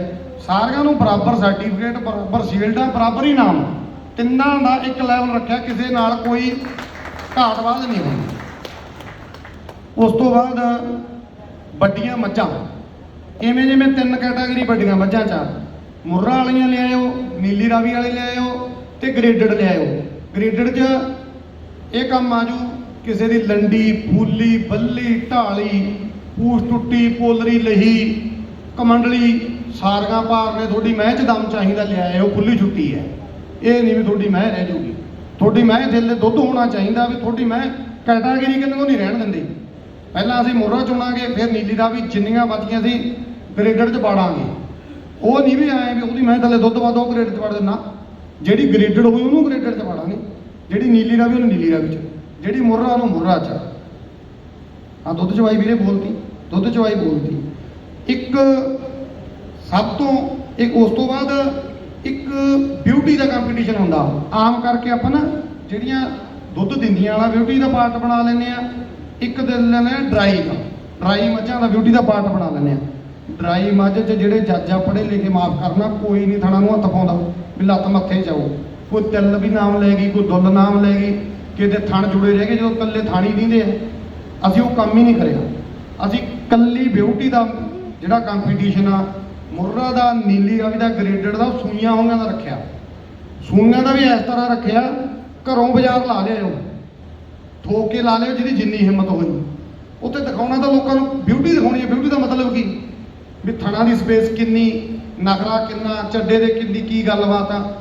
ਸਾਰਿਆਂ ਨੂੰ ਬਰਾਬਰ ਸਰਟੀਫਿਕੇਟ ਬਰਾਬਰ ਸ਼ੀਲਡਾਂ ਬਰਾਬਰ ਹੀ ਨਾਮ। ਤਿੰਨਾਂ ਦਾ ਇੱਕ ਲੈਵਲ ਰੱਖਿਆ, ਕਿਸੇ ਨਾਲ ਕੋਈ ਘਾਟ ਘਾਟਵਾਦ ਨਹੀਂ ਹੋਣੀ ਉਸ ਤੋਂ ਬਾਅਦ ਵੱਡੀਆਂ ਮੱਝਾਂ। ਇਵੇਂ ਜਿਵੇਂ ਤਿੰਨ ਕੈਟਾਗਰੀ ਵੱਡੀਆਂ ਮੱਝਾਂ ਚ ਮੁਰਰਾ ਵਾਲੀਆਂ ਲਿਆਇਓ ਨੀਲੀ ਰਾਵੀ ਵਾਲੇ ਲੈ ਲਿਆਇਓ ਤੇ ਗ੍ਰੇਡਡ ਲਿਆਇਓ ਗ੍ਰੇਡਡ 'ਚ ਇਹ ਕੰਮ ਆਜੂ ਕਿਸੇ ਦੀ ਲੰਡੀ, ਫੂਲੀ, ਬੱਲੀ, ਢਾਲੀ ਪੂਛ ਟੁੱਟੀ, ਪੋਲਰੀ, ਲਹੀ, ਕਮੰਡਲੀ, ਸਾਰੀਆਂ ਪਾਰ ਨੇ ਤੁਹਾਡੀ ਮਹਿ ਚ ਦਮ ਚਾਹੀਦਾ ਲਿਆਇਓ ਖੁੱਲੀ ਛੁੱਟੀ ਹੈ। ਇਹ ਨਹੀਂ ਵੀ ਤੁਹਾਡੀ ਮੈਂ ਰਹਿ ਜਾਊਗੀ ਤੁਹਾਡੀ ਮੈਂ ਥੱਲੇ ਦੁੱਧ ਹੋਣਾ ਚਾਹੀਦਾ ਵੀ ਤੁਹਾਡੀ ਮੈਂ ਕੈਟਾਗਰੀ ਕਿੰਨੇ ਕਿੰਨੂ ਨਹੀਂ ਰਹਿਣ ਦਿੰਦੀ। ਪਹਿਲਾਂ ਅਸੀਂ ਮੋਹਰਾ ਚੁਣਾਂਗੇ, ਫਿਰ ਨੀਲੀ ਦਾ ਵੀ ਜਿੰਨੀਆਂ ਬਚੀਆਂ ਸੀ ਗ੍ਰੇਡਡ 'ਚ ਪਾੜਾਂਗੇ ਉਹ ਨਹੀਂ ਵੀ ਆਏ ਵੀ ਉਹਦੀ ਮੈਂ ਥੱਲੇ ਦੁੱਧ ਵੱਧ, ਉਹ ਗ੍ਰੇਡ 'ਚ ਪੜ ਦਿੰਦਾ। ਜਿਹੜੀ ਗ੍ਰੇਡਡ ਹੋਈ ਉਹਨੂੰ ਗ੍ਰੇਡਡ 'ਚ ਪਾੜਾਂਗੇ ਜਿਹੜੀ ਨੀਲੀ ਦਾ ਵੀ ਉਹਨੂੰ ਨੀਲੀ ਦਾ ਵਿੱਚ। ਜਿਹੜੀ ਮੋਹਰਾ ਉਹਨੂੰ ਮੋਹਰਾ 'ਚ। ਆ ਦੁੱਧ ਚਵਾਈ ਵੀਰੇ ਬੋਲਦੀ ਦੁੱਧ ਚਵਾਈ ਬੋਲਦੀ ਇੱਕ ਸਭ ਤੋਂ, ਇੱਕ ਉਸ ਤੋਂ ਬਾਅਦ ਇੱਕ ਬਿਊਟੀ ਦਾ ਕੰਪੀਟੀਸ਼ਨ ਹੁੰਦਾ। ਆਮ ਕਰਕੇ ਆਪਾਂ ਨਾ ਜਿਹੜੀਆਂ ਦੁੱਧ ਦਿੰਦੀਆਂ ਵਾਲਾ ਬਿਊਟੀ ਦਾ ਪਾਰਟ ਬਣਾ ਲੈਂਦੇ ਆ ਇੱਕ ਦਿਨ ਲੈਂਦੇ ਆ ਡਰਾਈ ਦਾ। ਡਰਾਈ ਮੱਝਾਂ ਦਾ ਬਿਊਟੀ ਦਾ ਪਾਰਟ ਬਣਾ ਲੈਂਦੇ ਆ ਡਰਾਈ ਮੱਝ 'ਚ ਜਿਹੜੇ ਜੱਜ ਆ, ਪੜ੍ਹੇ ਲਿਖੇ ਮਾਫ ਕਰਨਾ, ਕੋਈ ਨਹੀਂ ਥਣਾ ਨੂੰ ਹੱਥ ਪਾਉਂਦਾ। ਵੀ ਲੱਤ ਮੱਥੇ ਜਾਓ। ਕੋਈ ਤਿਲ ਵੀ ਨਾਮ ਲੈ ਗਈ, ਕੋਈ ਦੁੱਲ ਨਾਮ ਲੈ ਗਈ, ਕਿਤੇ ਥਣ ਜੁੜੇ ਰਹਿ ਗਏ, ਜਦੋਂ ਕੱਲੇ ਥਾਣੀ ਦਿੰਦੇ ਆ। ਅਸੀਂ ਉਹ ਕੰਮ ਹੀ ਨਹੀਂ ਕਰਿਆ। ਅਸੀਂ ਕੱਲੀ ਬਿਊਟੀ ਦਾ ਜਿਹੜਾ ਕੰਪੀਟੀਸ਼ਨ ਆ, ਮੁਰਰਾ ਦਾ, ਨੀਲੀ ਰਵੀ ਦਾ ਗ੍ਰੇਡਡ ਦਾ, ਉਹ ਸੂਈਆਂ ਹੋਈਆਂ ਦਾ ਰੱਖਿਆ। ਸੂਈਆਂ ਦਾ ਵੀ ਇਸ ਤਰ੍ਹਾਂ ਰੱਖਿਆ, ਘਰੋਂ ਬਾਜ਼ਾਰ ਲਾ ਲਿਆਓ ਠੋਕ ਕੇ ਲਾ ਲਿਓ ਜਿਹਦੀ ਜਿੰਨੀ ਹਿੰਮਤ ਹੋਈ। ਉੱਥੇ ਦਿਖਾਉਣਾ ਤਾਂ ਲੋਕਾਂ ਨੂੰ ਬਿਊਟੀ ਦਿਖਾਉਣੀ ਹੈ। ਬਿਊਟੀ ਦਾ ਮਤਲਬ ਕੀ? ਵੀ ਥਣਾ ਦੀ ਸਪੇਸ ਕਿੰਨੀ ਨਖਰਾ ਕਿੰਨਾ ਚੱਡੇ ਦੇ ਕਿੰਨੀ ਕੀ ਗੱਲਬਾਤ ਆ।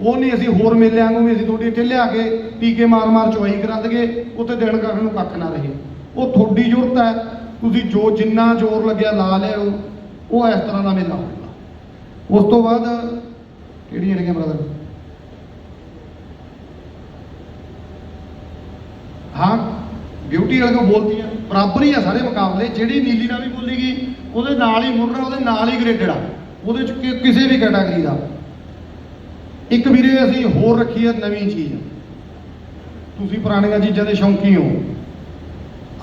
ਉਹ ਨਹੀਂ ਅਸੀਂ ਹੋਰ ਮੇਲਿਆਂ ਨੂੰ ਵੀ ਅਸੀਂ ਤੁਹਾਡੀ ਇੱਥੇ ਲਿਆ ਕੇ ਟੀਕੇ ਮਾਰ-ਮਾਰ ਚੁਆਈ ਕਰਾ ਦਈਏ, ਉੱਥੇ ਦੇਣ ਕਰਨ ਨੂੰ ਕੱਖ ਨਾ ਰਹੇ। ਉਹ ਤੁਹਾਡੀ ਜ਼ਰੂਰਤ ਹੈ। ਤੁਸੀਂ ਜੋ ਜਿੰਨਾ ਜ਼ੋਰ ਲੱਗਿਆ ਲਾ ਲਿਓ ਉਹ ਇਸ ਤਰ੍ਹਾਂ ਦਾ ਮੇਲਾ ਹੋਊਗਾ। ਉਸ ਤੋਂ ਬਾਅਦ ਕਿਹੜੀਆਂ ਰਹਿ ਬ੍ਰਦਰ ਹਾਂ ਬਿਊਟੀ ਵਾਲੇ ਕੋ ਬੋਲਦੀ ਆ ਬਰਾਬਰ ਹੀ ਆ ਸਾਰੇ ਮੁਕਾਬਲੇ, ਜਿਹੜੀ ਨੀਲੀ ਨਾਲ ਵੀ ਬੋਲੀ ਗਈ, ਉਹਦੇ ਨਾਲ ਹੀ ਮੁਰਰਾ ਉਹਦੇ ਨਾਲ ਹੀ ਗ੍ਰੇਡਡ ਆ। ਉਹਦੇ ਚ ਕਿਸੇ ਵੀ ਕੈਟਾਗਰੀ ਦਾ। ਇੱਕ ਵੀਰੇ, ਅਸੀਂ ਹੋਰ ਰੱਖੀ ਆ ਨਵੀਂ ਚੀਜ਼। ਤੁਸੀਂ ਪੁਰਾਣੀਆਂ ਚੀਜ਼ਾਂ ਦੇ ਸ਼ੌਂਕੀ ਹੋ।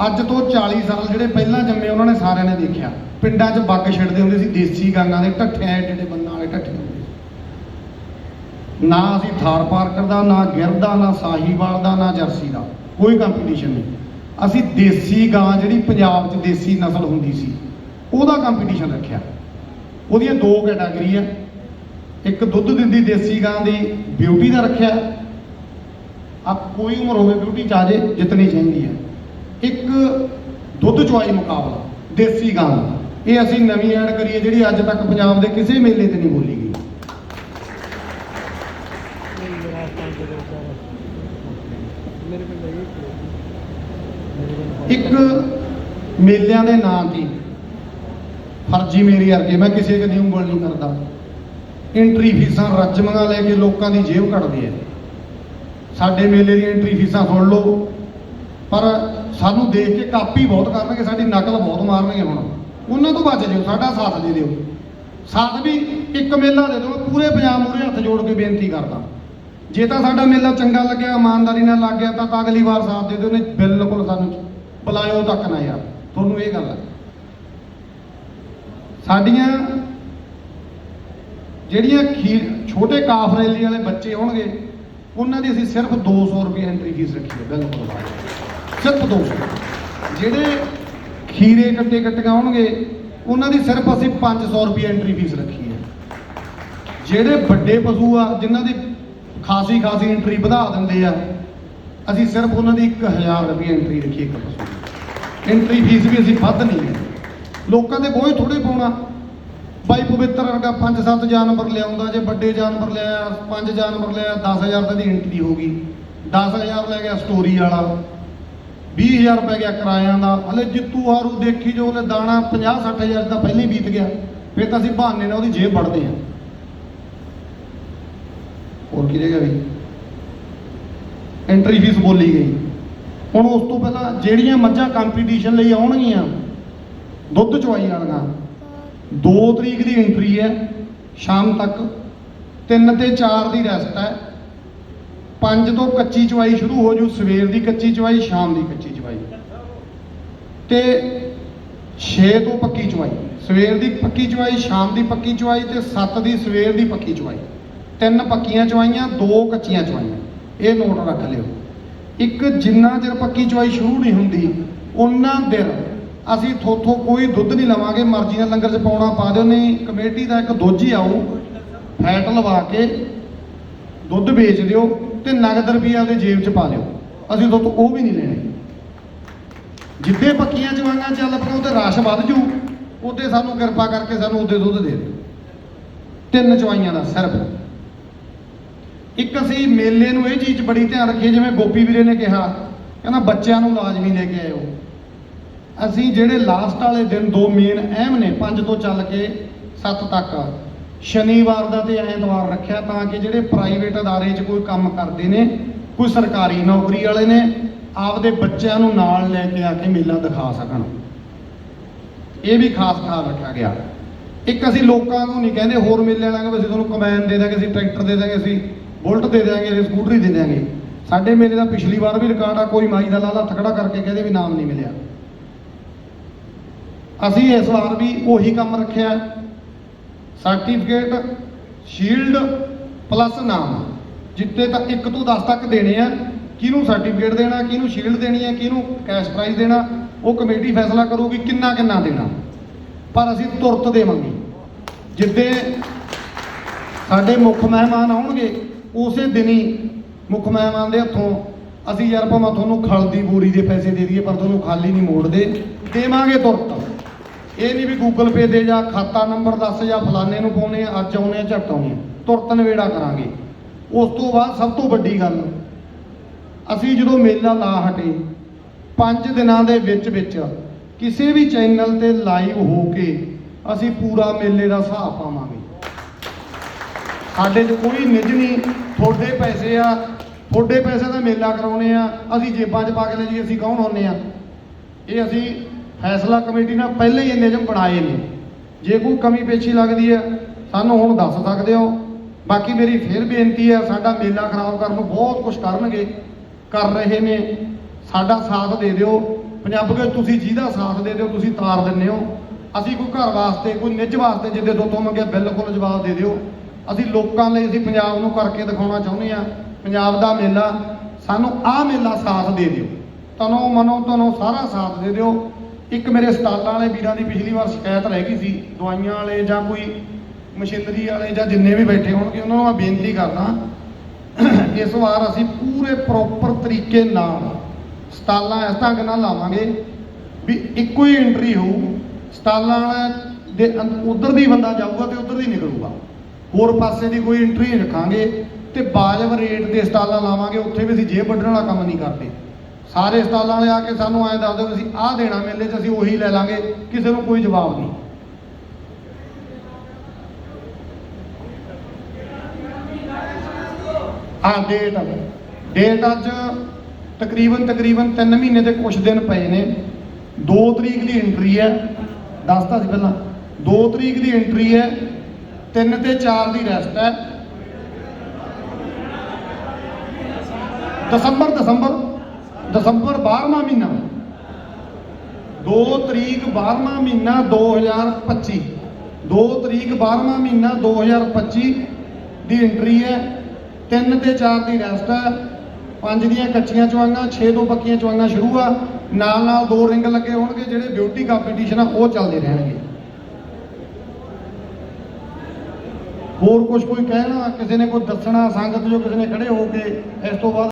ਅੱਜ ਤੋਂ 40 ਸਾਲ ਜਿਹੜੇ ਪਹਿਲਾਂ ਜੰਮੇ, ਉਹਨਾਂ ਨੇ ਸਾਰਿਆਂ ਨੇ ਦੇਖਿਆ। ਪਿੰਡਾਂ 'ਚ ਬੱਗ ਛਿੜਦੇ ਹੁੰਦੇ ਸੀ, ਦੇਸੀ ਗਾਂਗਾਂ ਦੇ ਢੱਠਿਆਂ ਐ, ਜਿਹੜੇ ਬੰਨਾਂ ਵਾਲੇ ਢੱਠੇ ਨਾ ਅਸੀਂ ਥਾਰ ਪਾਰਕਰ ਦਾ, ਨਾ ਗਿਰਦਾ, ਨਾ ਸਾਹੀਵਾਲ ਦਾ, ਨਾ ਜਰਸੀ ਦਾ। ਕੋਈ ਕੰਪੀਟੀਸ਼ਨ ਨਹੀਂ। ਅਸੀਂ ਦੇਸੀ ਗਾਂ ਜਿਹੜੀ ਪੰਜਾਬ 'ਚ ਦੇਸੀ ਨਸਲ ਹੁੰਦੀ ਸੀ, ਉਹਦਾ ਕੰਪੀਟੀਸ਼ਨ ਰੱਖਿਆ। ਉਹਦੀਆਂ ਦੋ ਕੈਟਾਗਰੀ ਆ। ਇੱਕ ਦੁੱਧ ਦਿੰਦੀ ਦੇਸੀ ਗਾਂ ਦੀ ਬਿਊਟੀ ਦਾ ਰੱਖਿਆ। ਆ ਕੋਈ ਉਮਰ ਹੋਵੇ ਬਿਊਟੀ ਚ ਆ ਜੇ, ਜਿੱਤਣੀ ਚਾਹੀਦੀ ਹੈ ਇੱਕ ਦੁੱਧ ਚੁਆਈ ਮੁਕਾਬਲਾ, ਦੇਸੀ ਗਾਂ ਇਹ ਅਸੀਂ ਨਵੀਂ ਐਡ ਕਰੀਏ ਜਿਹੜੀ ਅੱਜ ਤੱਕ ਪੰਜਾਬ ਦੇ ਕਿਸੇ ਮੇਲੇ ਤੇ ਨਹੀਂ ਬੋਲੀ ਗਈ ਮੇਰੇ ਕੋਲ ਨਹੀਂ ਇੱਕ ਮੇਲਿਆਂ ਦੇ ਨਾਂ ਤੇ ਫਰਜ਼ੀ ਮੇਰੀ ਅਰਗੇ ਮੈਂ ਕਿਸੇ ਕਦੀ ਉਂਗਲ ਨਹੀਂ ਕਰਦਾ। ਐਂਟਰੀ ਫੀਸਾਂ ਰੱਜਮੀਆਂ ਲੈ ਕੇ ਲੋਕਾਂ ਦੀ ਜੇਬ ਕੱਢਦੇ ਆ। ਸਾਡੇ ਮੇਲੇ ਦੀ ਐਂਟਰੀ ਫੀਸਾਂ ਸੁਣ ਲਓ। ਪਰ ਸਾਨੂੰ ਦੇਖ ਕੇ ਕਾਪੀ ਬਹੁਤ ਕਰਨਗੇ, ਸਾਡੀ ਨਕਲ ਬਹੁਤ ਮਾਰਨਗੇ ਹੁਣ। ਉਹਨਾਂ ਤੋਂ ਬਚ ਜਿਓ, ਸਾਡਾ ਸਾਥ ਦੇ ਦਿਓ। ਸਾਥ ਵੀ ਇੱਕ ਮੇਲਾ ਦੇ ਦਿਓ, ਮੈਂ ਪੂਰੇ ਪੰਜਾਬ ਮੂਹਰੇ ਹੱਥ ਜੋੜ ਕੇ ਬੇਨਤੀ ਕਰਦਾ। ਜੇ ਤਾਂ ਸਾਡਾ ਮੇਲਾ ਚੰਗਾ ਲੱਗਿਆ, ਇਮਾਨਦਾਰੀ ਨਾਲ ਲੱਗ ਗਿਆ, ਤਾਂ ਅਗਲੀ ਵਾਰ ਸਾਥ ਦੇ ਦਿਓ ਨੇ ਬਿਲਕੁਲ ਸਾਨੂੰ ਬੁਲਾਇਓ ਤੱਕ ਨਾ ਯਾਰ, ਤੁਹਾਨੂੰ ਇਹ ਗੱਲ ਹੈ ਸਾਡੀਆਂ ਜਿਹੜੀਆਂ ਖੀਰ ਛੋਟੇ ਕਾਫ ਰੈਲੀ ਵਾਲੇ ਬੱਚੇ ਹੋਣਗੇ, ਉਹਨਾਂ ਦੀ ਅਸੀਂ ਸਿਰਫ 200 ਰੁਪਏ ਐਂਟਰੀ ਫੀਸ ਰੱਖੀ ਹੈ, ਬਿਲਕੁਲ। ਸਿਰਫ 200 ਜਿਹੜੇ ਖੀਰੇ ਕੱਟੇ ਕੱਟੀਆਂ ਹੋਣਗੇ, ਉਹਨਾਂ ਦੀ ਸਿਰਫ ਅਸੀਂ 500 ਰੁਪਏ ਐਂਟਰੀ ਫੀਸ ਰੱਖੀ ਹੈ। ਜਿਹੜੇ ਵੱਡੇ ਪਸ਼ੂ ਆ, ਜਿਨ੍ਹਾਂ ਦੀ ਖਾਸੀ ਖਾਸੀ ਐਂਟਰੀ ਵਧਾ ਦਿੰਦੇ ਆ, ਅਸੀਂ ਸਿਰਫ ਉਹਨਾਂ ਦੀ 1000 ਰੁਪਏ ਐਂਟਰੀ ਰੱਖੀ ਇੱਕ ਪਸ਼ੂ ਐਂਟਰੀ ਫੀਸ ਵੀ ਅਸੀਂ ਵੱਧ ਨਹੀਂ ਹੈ ਲੋਕਾਂ ਦੇ ਬੋਝ ਥੋੜੇ ਪਾਉਣਾ। ਬਾਈ ਪਵਿੱਤਰ ਵਰਗਾ 5-7 ਜਾਨਵਰ ਲਿਆਉਂਦਾ, ਜੇ ਵੱਡੇ ਜਾਨਵਰ ਲਿਆ 5 ਜਾਨਵਰ ਲਿਆ 10000 ਤਾਂ ਦੀ ਐਂਟਰੀ ਹੋ ਗਈ। 10000 ਲੈ ਗਿਆ ਸਟੋਰੀ ਵਾਲਾ। 20000 ਪੈ ਗਿਆ ਕਿਰਾਇਆਂ ਦਾ। ਹਲੇ ਜਿੱਤੂ ਹਾਰੂ ਦੇਖੀ ਜੋ ਉਹਨੇ ਦਾਣਾ 50-60000 ਦਾ ਪਹਿਲਾਂ ਹੀ ਬੀਤ ਗਿਆ। ਫਿਰ ਤਾਂ ਅਸੀਂ ਬਹਾਨੇ ਨਾਲ ਉਹਦੀ ਜੇਬ ਵੜਦੇ ਹਾਂ। ਹੋਰ ਕੀ ਰਹੇਗਾ ਵੀ ਐਂਟਰੀ ਫੀਸ ਬੋਲੀ ਗਈ। ਹੁਣ ਉਸ ਤੋਂ ਪਹਿਲਾਂ ਜਿਹੜੀਆਂ ਮੱਝਾਂ ਕੰਪੀਟੀਸ਼ਨ ਲਈ ਆਉਣਗੀਆਂ, ਦੁੱਧ ਚਵਾਈ ਵਾਲੀਆਂ 2 ਤਰੀਕ ਦੀ ਐਂਟਰੀ ਹੈ, ਸ਼ਾਮ ਤੱਕ 3 ਤੇ 4 ਦੀ ਰੈਸਟ ਹੈ 5 ਤੋਂ ਕੱਚੀ ਚਵਾਈ ਸ਼ੁਰੂ ਹੋ ਜੂ, ਸਵੇਰ ਦੀ ਕੱਚੀ ਚਵਾਈ, ਸ਼ਾਮ ਦੀ ਕੱਚੀ ਚਵਾਈ। ਤੇ 6 ਤੋਂ ਪੱਕੀ ਚਵਾਈ, ਸਵੇਰ ਦੀ ਪੱਕੀ ਚਵਾਈ, ਸ਼ਾਮ ਦੀ ਪੱਕੀ ਚਵਾਈ ਤੇ 7 ਦੀ ਸਵੇਰ ਦੀ ਪੱਕੀ ਚਵਾਈ। ਤਿੰਨ ਪੱਕੀਆਂ ਚਵਾਈਆਂ, ਦੋ ਕੱਚੀਆਂ ਚਵਾਈਆਂ। ਇਹ ਨੋਟ ਰੱਖ ਲਿਓ। ਇੱਕ ਜਿੰਨਾ ਚਿਰ ਪੱਕੀ ਚਵਾਈ ਸ਼ੁਰੂ ਨਹੀਂ ਹੁੰਦੀ ਉਹਨਾਂ ਦਿਨ ਅਸੀਂ ਥੋਥੋਂ ਕੋਈ ਦੁੱਧ ਨਹੀਂ ਲਵਾਂਗੇ, ਮਰਜ਼ੀ ਨਾਲ ਲੰਗਰ ਚ ਪਾਉਣਾ ਪਾ ਦਿਓ, ਨਹੀਂ, ਕਮੇਟੀ ਦਾ ਇੱਕ ਦੋਜੀ ਆਊ, ਫੈਟ ਲਵਾ ਕੇ ਦੁੱਧ ਵੇਚ ਦਿਓ ਤੇ ਨਗਦ ਰੁਪਈਆ ਦੇ ਜੇਬ 'ਚ ਪਾ ਦਿਓ। ਅਸੀਂ ਦੁੱਧ ਉਹ ਵੀ ਨਹੀਂ ਲੈਣੇ। ਜਿੱਦੇ ਪੱਕੀਆਂ ਚਵਾਈਆਂ ਚੱਲ ਪਈਆਂ, ਉਹਦੇ ਰਸ਼ ਵੱਧ ਜੂ, ਉਹਦੇ ਸਾਨੂੰ ਕਿਰਪਾ ਕਰਕੇ ਸਾਨੂੰ ਉਹਦੇ ਦੁੱਧ ਦੇ ਦਿਓ। ਤਿੰਨ ਚਵਾਈਆਂ ਦਾ ਸਿਰਫ। ਇੱਕ ਅਸੀਂ ਮੇਲੇ ਨੂੰ ਇਹ ਚੀਜ਼ 'ਚ ਬੜੀ ਧਿਆਨ ਰੱਖੀਏ, ਜਿਵੇਂ ਗੋਪੀ ਵੀਰੇ ਨੇ ਕਿਹਾ, ਕਹਿੰਦਾ ਬੱਚਿਆਂ ਨੂੰ ਲਾਜ਼ਮੀ ਲੈ ਕੇ ਆਇਓ। ਅਸੀਂ ਜਿਹੜੇ ਲਾਸਟ ਵਾਲੇ ਦਿਨ ਦੋ ਮੇਨ ਅਹਿਮ ਨੇ 5 ਤੋਂ ਚੱਲ ਕੇ 7 ਤੱਕ, ਸ਼ਨੀਵਾਰ ਦਾ ਤੇ ਐਤਵਾਰ ਰੱਖਿਆ ਤਾਂ ਕਿ ਜਿਹੜੇ ਪ੍ਰਾਈਵੇਟ ਅਦਾਰੇ 'ਚ ਕੋਈ ਕੰਮ ਕਰਦੇ ਨੇ, ਕੋਈ ਸਰਕਾਰੀ ਨੌਕਰੀ ਵਾਲੇ ਨੇ, ਆਪਦੇ ਬੱਚਿਆਂ ਨੂੰ ਨਾਲ ਲੈ ਕੇ ਆ ਕੇ ਮੇਲਾ ਦਿਖਾ ਸਕਣ। ਇਹ ਵੀ ਖਾਸ ਖਿਆਲ ਰੱਖਿਆ ਗਿਆ। ਇੱਕ ਅਸੀਂ ਲੋਕਾਂ ਨੂੰ ਨਹੀਂ ਕਹਿੰਦੇ, ਹੋਰ ਮੇਲੇ ਲਾਂਗੇ ਅਸੀਂ ਤੁਹਾਨੂੰ ਕਮੈਨ ਦੇ ਦਾਂਗੇ, ਅਸੀਂ ਟਰੈਕਟਰ ਦੇ ਦਾਂਗੇ, ਅਸੀਂ ਬੁਲਟ ਦੇ ਦਾਂਗੇ ਅਸੀਂ ਸਕੂਟਰੀ ਦੇ ਦਾਂਗੇ ਸਾਡੇ ਮੇਲੇ ਦਾ ਪਿਛਲੀ ਵਾਰ ਵੀ ਰਿਕਾਰਡ ਆ, ਕੋਈ ਮਾਈ ਦਾ ਲਾਲਾ ਥਕੜਾ ਕਰਕੇ ਕਹਿੰਦੇ ਵੀ ਨਾਮ ਨਹੀਂ ਮਿਲਿਆ। ਅਸੀਂ ਇਸ ਵਾਰ ਵੀ ਉਹੀ ਕੰਮ ਰੱਖਿਆ। ਸਰਟੀਫਿਕੇਟ ਸ਼ੀਲਡ ਪਲੱਸ ਨਾਮ। ਜਿੱਤੇ ਤੱਕ 1 ਤੋਂ 10 ਤੱਕ ਦੇਣੇ ਆ। ਕਿਹਨੂੰ ਸਰਟੀਫਿਕੇਟ ਦੇਣਾ, ਕਿਹਨੂੰ ਸ਼ੀਲਡ ਦੇਣੀ ਹੈ ਕਿਹਨੂੰ ਕੈਸ਼ ਪ੍ਰਾਈਜ਼ ਦੇਣਾ, ਉਹ ਕਮੇਟੀ ਫੈਸਲਾ ਕਰੂਗੀ ਕਿੰਨਾ ਕਿੰਨਾ ਦੇਣਾ। ਪਰ ਅਸੀਂ ਤੁਰਤ ਦੇਵਾਂਗੇ। ਜਿੱਦੇ ਸਾਡੇ ਮੁੱਖ ਮਹਿਮਾਨ ਆਉਣਗੇ ਉਸੇ ਦਿਨੀ ਮੁੱਖ ਮਹਿਮਾਨ ਦੇ ਹੱਥੋਂ ਅਸੀਂ ਯਾਰ ਭਾਵੇਂ ਤੁਹਾਨੂੰ ਖਲ ਦੀ ਬੋਰੀ ਦੇ ਪੈਸੇ ਦੇ ਦਈਏ, ਪਰ ਤੁਹਾਨੂੰ ਖਾਲੀ ਨਹੀਂ ਮੋੜਦੇ। ਦੇਵਾਂਗੇ ਤੁਰਤ। ਇਹ ਨਹੀਂ ਵੀ ਗੂਗਲ ਪੇ ਦੇ ਜਾਂ ਖਾਤਾ ਨੰਬਰ ਦੱਸ ਜਾਂ ਫਲਾਣੇ ਨੂੰ ਪਾਉਣੇ ਆ, ਅੱਜ ਆਉਣੇ ਆ, ਝੱਟ ਆਉਣੇ ਆ। ਤੁਰਤ ਨਵੇੜਾ ਕਰਾਂਗੇ। ਉਸ ਤੋਂ ਬਾਅਦ ਸਭ ਤੋਂ ਵੱਡੀ ਗੱਲ, ਅਸੀਂ ਜਦੋਂ ਮੇਲਾ ਲਾ ਹਟੇ 5 ਦਿਨਾਂ ਦੇ ਵਿੱਚ ਵਿੱਚ ਕਿਸੇ ਵੀ ਚੈਨਲ ਤੇ ਲਾਈਵ ਹੋ ਕੇ ਅਸੀਂ ਪੂਰਾ ਮੇਲੇ ਦਾ ਹਿਸਾਬ ਪਾਵਾਂਗੇ। ਸਾਡੇ 'ਚ ਕੋਈ ਨਿੱਜ ਨਹੀਂ ਤੁਹਾਡੇ ਪੈਸੇ ਆ, ਤੁਹਾਡੇ ਪੈਸੇ ਦਾ ਮੇਲਾ ਕਰਾਉਣੇ ਆ, ਅਸੀਂ ਜੇਬਾਂ 'ਚ ਪਾ ਕੇ ਲੈ ਜੀ ਅਸੀਂ ਕੌਣ ਹੁੰਨੇ ਆ? ਇਹ ਅਸੀਂ ਫੈਸਲਾ ਕਮੇਟੀ ਨਾਲ ਪਹਿਲਾਂ ਹੀ ਇਹ ਨਿਯਮ ਬਣਾਏ ਨੇ। ਜੇ ਕੋਈ ਕਮੀ ਪੇਸ਼ੀ ਲੱਗਦੀ ਹੈ, ਸਾਨੂੰ ਹੁਣ ਦੱਸ ਸਕਦੇ ਹੋ। ਬਾਕੀ ਮੇਰੀ ਫਿਰ ਬੇਨਤੀ ਹੈ, ਸਾਡਾ ਮੇਲਾ ਖਰਾਬ ਕਰਨ ਨੂੰ ਬਹੁਤ ਕੁਝ ਕਰਨਗੇ, ਕਰ ਰਹੇ ਨੇ। ਸਾਡਾ ਸਾਥ ਦੇ ਦਿਓ। ਪੰਜਾਬੀਓ ਤੁਸੀਂ ਜਿਹਦਾ ਸਾਥ ਦੇ ਦਿਓ, ਤੁਸੀਂ ਤਾਰ ਦਿੰਦੇ ਹੋ। ਅਸੀਂ ਕੋਈ ਘਰ ਵਾਸਤੇ, ਕੋਈ ਨਿੱਜ ਵਾਸਤੇ ਜਿੱਦੇ ਤੋਂ ਤੋਂ ਮੰਗਿਆ, ਬਿਲਕੁਲ ਜਵਾਬ ਦੇ ਦਿਓ। ਅਸੀਂ ਲੋਕਾਂ ਲਈ ਅਸੀਂ ਪੰਜਾਬ ਨੂੰ ਕਰਕੇ ਦਿਖਾਉਣਾ ਚਾਹੁੰਦੇ ਆ ਪੰਜਾਬ ਦਾ ਮੇਲਾ, ਸਾਨੂੰ ਆਹ ਮੇਲਾ ਸਾਥ ਦੇ ਦਿਓ। ਤਨੋ ਮਨੋ ਤਨੋ ਸਾਰਾ ਸਾਥ ਦੇ ਦਿਓ। ਇੱਕ ਮੇਰੇ ਸਟਾਲਾਂ ਵਾਲੇ ਵੀਰਾਂ ਦੀ ਪਿਛਲੀ ਵਾਰ ਸ਼ਿਕਾਇਤ ਰਹਿ ਗਈ ਸੀ, ਦਵਾਈਆਂ ਵਾਲੇ ਜਾਂ ਕੋਈ ਮਸ਼ੀਨਰੀ ਵਾਲੇ ਜਾਂ ਜਿੰਨੇ ਵੀ ਬੈਠੇ ਹੋਣਗੇ, ਉਹਨਾਂ ਨੂੰ ਮੈਂ ਬੇਨਤੀ ਕਰਦਾ ਇਸ ਵਾਰ ਅਸੀਂ ਪੂਰੇ ਪ੍ਰੋਪਰ ਤਰੀਕੇ ਨਾਲ ਸਟਾਲਾਂ ਇਸ ਢੰਗ ਨਾਲ ਲਾਵਾਂਗੇ ਵੀ ਇੱਕੋ ਹੀ ਐਂਟਰੀ ਹੋਊ। ਸਟਾਲਾਂ ਵਾਲੇ ਦੇ ਉਧਰ ਦੀ ਬੰਦਾ ਜਾਊਗਾ ਤੇ ਉਧਰ ਦੀ ਨਿਕਲੂਗਾ। ਹੋਰ ਪਾਸੇ ਦੀ ਕੋਈ ਐਂਟਰੀ ਰੱਖਾਂਗੇ ਤੇ ਬਾਜਬ ਰੇਟ ਦੇ ਸਟਾਲਾਂ ਲਾਵਾਂਗੇ, ਉੱਥੇ ਵੀ ਅਸੀਂ ਜੇਬ ਵੱਢਣ ਵਾਲਾ ਕੰਮ ਨਹੀਂ ਕਰਦੇ। ਸਾਰੇ ਸਟਾਲਾਂ ਵਾਲੇ ਆ ਕੇ ਸਾਨੂੰ ਐਂ ਦੱਸ ਦਿਓ ਅਸੀਂ ਆਹ ਦੇਣਾ ਮੇਲੇ 'ਚ, ਅਸੀਂ ਉਹੀ ਲੈ ਲਾਂਗੇ, ਕਿਸੇ ਨੂੰ ਕੋਈ ਜਵਾਬ ਨਹੀਂ। ਹਾਂ ਡੇਟ ਡੇਟ ਅੱਜ ਤਕਰੀਬਨ ਤਕਰੀਬਨ 3 ਮਹੀਨੇ ਦੇ ਕੁਝ ਦਿਨ ਪਏ ਨੇ। 2 ਤਰੀਕ ਦੀ ਐਂਟਰੀ ਹੈ। ਦੱਸਤਾ ਸੀ ਪਹਿਲਾਂ। 2 ਤਰੀਕ ਦੀ ਐਂਟਰੀ ਹੈ। 3 ਤੇ 4 ਦੀ ਰੈਸਟ ਹੈ। ਦਸੰਬਰ ਦਸੰਬਰ ਦਸੰਬਰ 12ਵਾਂ ਮਹੀਨਾ। 2 ਤਰੀਕ 12ਵਾਂ ਮਹੀਨਾ 2025 2 ਤਰੀਕ 12ਵਾਂ ਮਹੀਨਾ 2025 ਦੀ ਐਂਟਰੀ ਹੈ। 3 ਤੇ 4 ਦੀ ਰੈਸਟ ਹੈ। ਪੰਜ ਦੀਆਂ ਕੱਚੀਆਂ ਚਵਾਈਆਂ 6 ਤੋਂ ਪੱਕੀਆਂ ਚਵਾਈਆਂ ਸ਼ੁਰੂ ਆ। ਨਾਲ ਨਾਲ ਦੋ ਰਿੰਗ ਲੱਗੇ ਹੋਣਗੇ ਜਿਹੜੇ ਬਿਊਟੀ ਕੰਪੀਟੀਸ਼ਨ ਆ, ਉਹ ਚੱਲਦੇ ਰਹਿਣਗੇ। ਹੋਰ ਕੁਝ ਕੋਈ ਕਹਿਣਾ? ਕਿਸੇ ਨੇ ਕੋਈ ਦੱਸਣਾ? ਸੰਗਤ ਜੋ ਕਿਸੇ ਨੇ ਖੜੇ ਹੋ ਕੇ ਇਸ ਤੋਂ ਬਾਅਦ